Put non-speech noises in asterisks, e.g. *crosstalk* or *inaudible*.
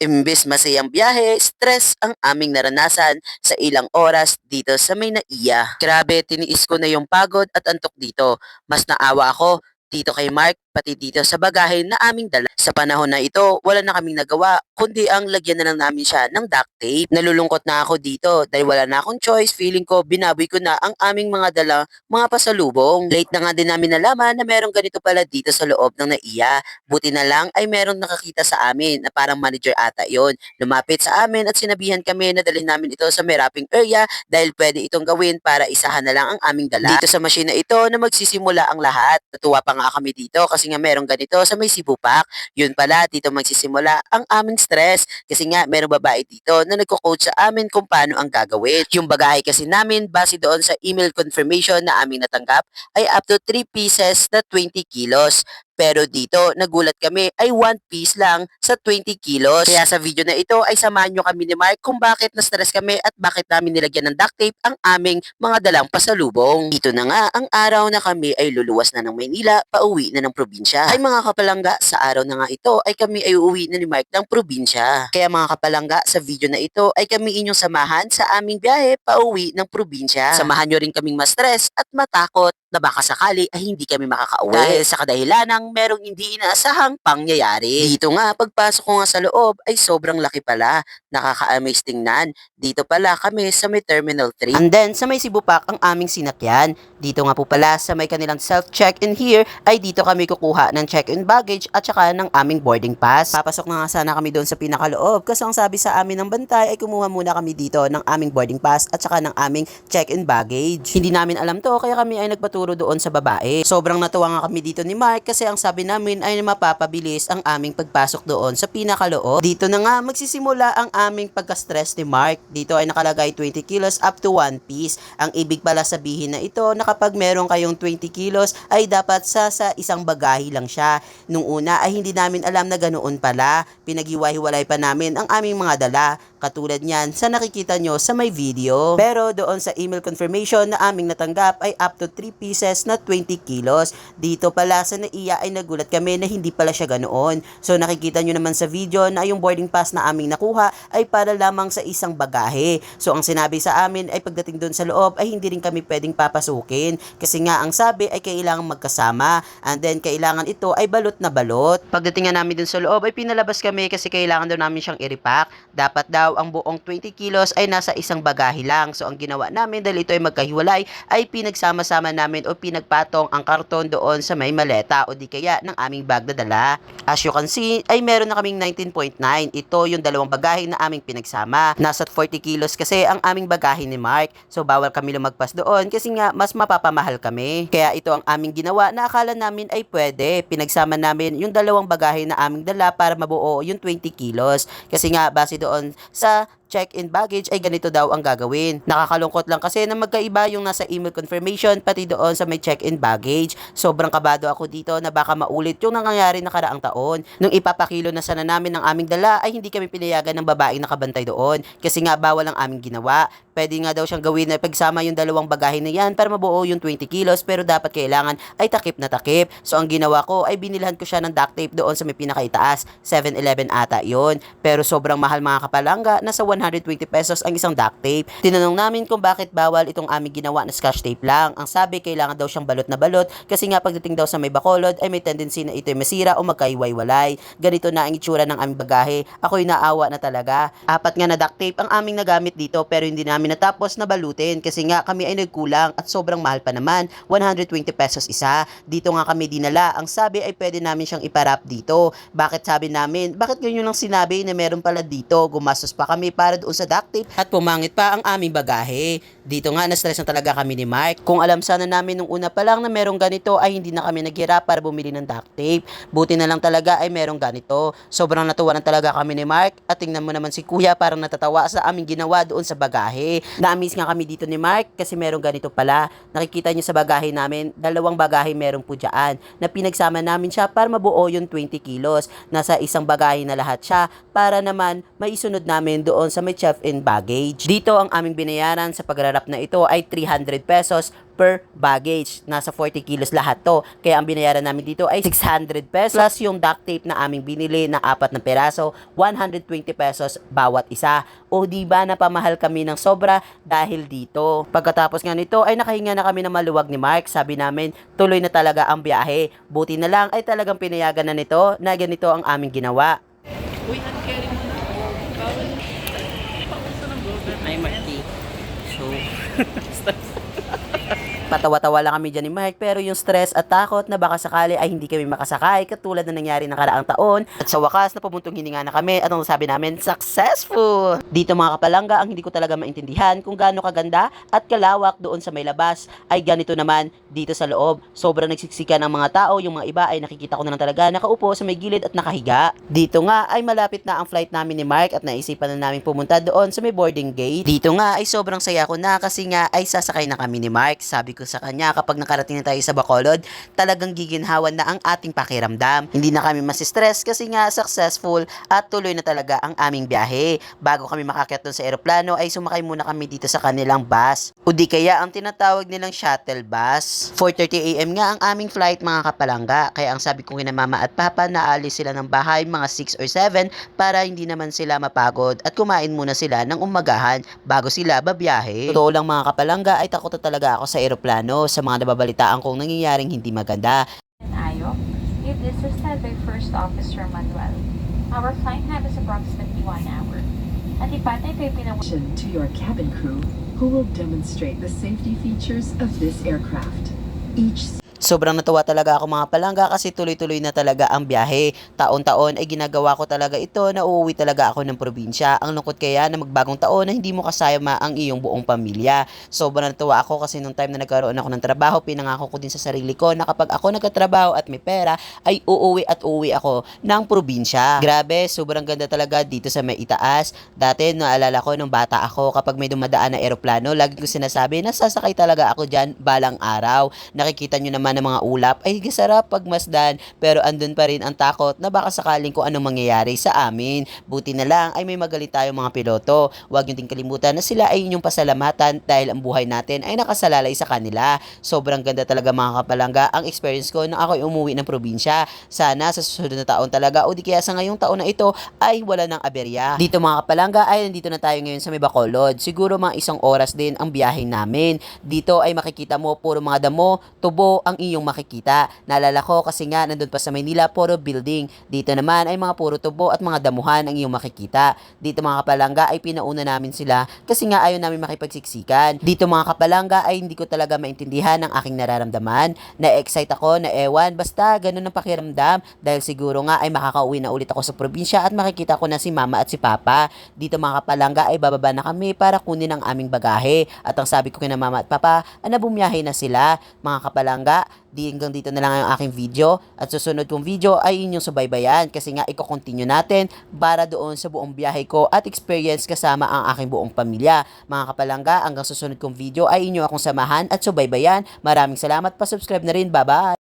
Imbes masayang biyahe, stress ang aming naranasan sa ilang oras dito sa may naiya. Grabe, tiniis ko na yung pagod at antok dito. Mas naawa ako dito kay Mark, pati dito sa bagahe na aming dala. Sa panahon na ito, wala na kaming nagawa, kundi ang lagyan na lang namin siya ng duct tape. Nalulungkot na ako dito dahil wala na akong choice. Feeling ko, binaboy ko na ang aming mga dala, mga pasalubong. Late na nga din namin nalaman na merong ganito pala dito sa loob ng naiya. Buti na lang ay merong nakakita sa amin na parang manager ata yon. Lumapit sa amin at sinabihan kami na dalhin namin ito sa may wrapping area dahil pwede itong gawin para isahan na lang ang aming dala. Dito sa machine na ito na magsisimula ang lahat. Natuwa pa nga kami dito kasi nga merong ganito sa may Cebu Pack. Yun pala, dito magsisimula ang aming stress kasi nga merong babae dito na nagko-coach sa amin kung paano ang gagawin. Yung bagahe kasi namin base doon sa email confirmation na aming natanggap ay up to 3 pieces na 20 kilos. Pero dito, nagulat kami ay 1 piece lang sa 20 kilos. Kaya sa video na ito ay samahan nyo kami ni Mark kung bakit na-stress kami at bakit namin nilagyan ng duct tape ang aming mga dalang pasalubong. Dito na nga, ang araw na kami ay luluwas na ng Maynila, pauwi na ng probinsya. Ay mga kapalangga, sa araw na nga ito ay kami ay uuwi na ni Mark ng probinsya. Kaya mga kapalangga, sa video na ito ay kami inyong samahan sa aming biyahe pauwi ng probinsya. Samahan nyo rin kaming ma-stress at matakot na baka sakali ay hindi kami makakauwi. Dahil sa kadahilanang merong hindi inaasahang pangyayari. Dito nga, pagpasok ko nga sa loob ay sobrang laki pala. Nakaka-amaze tingnan. Dito pala kami sa may Terminal 3. And then, sa may Cebu Park ang aming sinakyan. Dito nga po pala sa may kanilang self-check-in here ay dito kami kukuha ng check-in baggage at saka ng aming boarding pass. Papasok na nga sana kami doon sa pinakaloob kasi ang sabi sa amin ng bantay ay kumuha muna kami dito ng aming boarding pass at saka ng aming check-in baggage. Hindi namin alam to kaya kami ay nagpaturo doon sa babae. Sobrang natuwa nga kami dito ni Mark kasi ang sabi namin ay mapapabilis ang aming pagpasok doon sa pinakaloob. Dito na nga magsisimula ang aming pagka-stress ni Mark. Dito ay nakalagay 20 kilos up to 1 piece. Ang ibig pala sabihin na ito na kapag meron kayong 20 kilos ay dapat sa, sa isang bagahe lang siya. Nung una ay hindi namin alam na ganoon pala. Pinaghiwa-hiwalay pa namin ang aming mga dala. Katulad niyan sa nakikita nyo sa may video. Pero doon sa email confirmation na aming natanggap ay up to 3 pieces na 20 kilos. Dito pala sa naiya ay nagulat kami na hindi pala siya ganoon. So nakikita nyo naman sa video na yung boarding pass na aming nakuha ay para lamang sa isang bagahe. So ang sinabi sa amin ay pagdating doon sa loob ay hindi rin kami pwedeng papasukin. Kasi nga ang sabi ay kailangan magkasama. And then kailangan ito ay balot na balot. Pagdating nga namin doon sa loob ay pinalabas kami kasi kailangan daw namin siyang i-repack. Dapat daw ang buong 20 kilos ay nasa isang bagahe lang. So ang ginawa namin dahil ito ay magkahiwalay ay pinagsama-sama namin o pinagpatong ang karton doon sa may maleta o di kaya ng aming bag na dala. As you can see ay meron na kaming 19.9. Ito yung dalawang bagahe na aming pinagsama. Nasa 40 kilos kasi ang aming bagahe ni Mark. So bawal kami lumagpas doon kasi nga mas mapapamahal kami. Kaya ito ang aming ginawa na akala namin ay pwede. Pinagsama namin yung dalawang bagahe na aming dala para mabuo yung 20 kilos. Kasi nga base doon sa check-in baggage ay ganito daw ang gagawin. Nakakalungkot lang kasi na magkaiba yung nasa email confirmation pati doon sa may check-in baggage. Sobrang kabado ako dito na baka maulit yung nangyayari nakaraang taon. Nung ipapakilo na sana namin ng aming dala ay hindi kami pinayagan ng babaeng nakabantay doon kasi nga bawal ang aming ginawa. Pwede nga daw siyang gawin na pagsama yung dalawang bagahe na yan para mabuo yung 20 kilos pero dapat kailangan ay takip na takip. So ang ginawa ko ay binilhan ko siya ng duct tape doon sa may pinakaitaas. 7-Eleven ata yon Pero sobrang mahal mga kapalangga. Nasa 120 pesos ang isang duct tape. Tinanong namin kung bakit bawal itong aming ginawa na scotch tape lang. Ang sabi kailangan daw siyang balot na balot kasi nga pagdating daw sa may bakolod ay may tendency na ito'y masira o magkaiway-walay. Ganito na ang itsura ng aming bagahe. Ako'y naawa na talaga. Apat nga na duct tape ang aming nagamit dito pero hindi namin natapos na balutin kasi nga kami ay nagkulang at sobrang mahal pa naman. 120 pesos isa. Dito nga kami dinala. Ang sabi ay pwede namin siyang iparap dito. Bakit sabi namin? Bakit ganyan lang sinabi na meron pala dito? Gumastos pa kami para doon sa duct tape at pumangit pa ang aming bagahe. Dito nga na-stress na talaga kami ni Mark. Kung alam sana namin nung una pa lang na merong ganito ay hindi na kami naghirap para bumili ng duct tape. Buti na lang talaga ay merong ganito. Sobrang natuwa na talaga kami ni Mark at tingnan mo naman si Kuya parang natatawa sa aming ginawa doon sa bagahe. Na-amaze nga kami dito ni Mark kasi merong ganito pala. Nakikita niyo sa bagahe namin, dalawang bagahe meron po na pinagsama namin siya para mabuo yung 20 kilos. Nasa isang bagahe na lahat siya para naman maisunod namin doon sa may chef in baggage. Dito ang aming binayaran sa pagrarap na ito ay 300 pesos per baggage. Nasa 40 kilos lahat to. Kaya ang binayaran namin dito ay 600 pesos plus yung duct tape na aming binili na apat na peraso, 120 pesos bawat isa. O di ba napamahal kami ng sobra dahil dito. Pagkatapos nga nito ay nakahinga na kami ng maluwag ni Mark. Sabi namin tuloy na talaga ang biyahe. Buti na lang ay talagang pinayagan na nito na ganito ang aming ginawa. Uy, hand-carry mo na ako. Bawal. Pauso ng Marky. So, *laughs* Patawa-tawa lang kami dyan ni Mark pero yung stress at takot na baka sakali ay hindi kami makasakay katulad na nangyari ng karaang taon at sa wakas na pabuntong hininga na kami at ang sabi namin successful! Dito mga kapalangga ang hindi ko talaga maintindihan kung gaano kaganda at kalawak doon sa may labas ay ganito naman dito sa loob. Sobrang nagsiksikan ang mga tao, yung mga iba ay nakikita ko na lang talaga nakaupo sa may gilid at nakahiga. Dito nga ay malapit na ang flight namin ni Mark at naisipan na namin pumunta doon sa may boarding gate. Dito nga ay sobrang saya ko na kasi nga ay sasakay na kami ni Mark. Sabi ko sa kanya kapag nakarating na tayo sa Bacolod, talagang giginhawan na ang ating pakiramdam. Hindi na kami masistress kasi nga successful at tuloy na talaga ang aming biyahe. Bago kami makakyat sa eroplano ay sumakay muna kami dito sa kanilang bus. O di kaya ang tinatawag nilang shuttle bus. 4.30am nga ang aming flight mga kapalangga. Kaya ang sabi ko kina mama at papa na alis sila ng bahay mga 6 or 7 para hindi naman sila mapagod at kumain muna sila ng umagahan bago sila babiyahe. Totoo lang mga kapalangga ay takot talaga ako sa eroplano sa mga nababalitaan kong nangyayaring hindi maganda. Ayo, if this is said by First Officer Manuel, our flight time is approximately one hour. At ipatay pa yung to your cabin crew, who will demonstrate the safety features of this aircraft. Each Sobrang natuwa talaga ako mga palangga kasi tuloy-tuloy na talaga ang biyahe. Taon-taon ay ginagawa ko talaga ito na uuwi talaga ako ng probinsya. Ang lungkot kaya na magbagong taon na hindi mo kasama ang iyong buong pamilya. Sobrang natuwa ako kasi nung time na nagkaroon ako ng trabaho, pinangako ko din sa sarili ko na kapag ako nagkatrabaho at may pera, ay uuwi at uuwi ako ng probinsya. Grabe, sobrang ganda talaga dito sa may itaas. Dati, naalala ko nung bata ako, kapag may dumadaan na eroplano, lagi ko sinasabi, nasasakay talaga ako dyan balang araw. Nakikita nyo naman ng mga ulap, ay sarap pagmasdan, pero andun pa rin ang takot na baka sakaling kung anong mangyayari sa amin. Buti na lang ay may magalit tayong mga piloto. Huwag nyo din kalimutan na sila ay inyong pasalamatan dahil ang buhay natin ay nakasalalay sa kanila. Sobrang ganda talaga mga kapalangga ang experience ko nung ako ay umuwi ng probinsya. Sana sa susunod na taon talaga o di kaya sa ngayong taon na ito ay wala ng aberya. Dito mga kapalangga ay nandito na tayo ngayon sa may. Siguro mga isang oras din ang biyahe namin. Dito ay makikita mo puro mga damo, tubo ang iyong makikita. Naalala ko kasi nga nandun pa sa Maynila puro building. Dito naman ay mga puro tubo at mga damuhan ang iyong makikita. Dito mga kapalangga ay pinauna namin sila kasi nga ayaw namin makipagsiksikan. Dito mga kapalangga ay hindi ko talaga maintindihan ang aking nararamdaman. Na-excite ako, na ewan, basta ganun ang pakiramdam dahil siguro nga ay makakauwi na ulit ako sa probinsya at makikita ko na si mama at si papa. Dito mga kapalangga ay bababa na kami para kunin ang aming bagahe. At ang sabi ko kina mama at papa, ana bumiyahe na sila. Mga kapalangga, di hanggang dito na lang ang aking video at susunod kong video ay inyong subaybayan kasi nga i-continue natin para doon sa buong biyahe ko at experience kasama ang aking buong pamilya. Mga kapalangga, hanggang susunod kong video ay inyo akong samahan at subaybayan. Maraming salamat pa subscribe na rin. Bye-bye!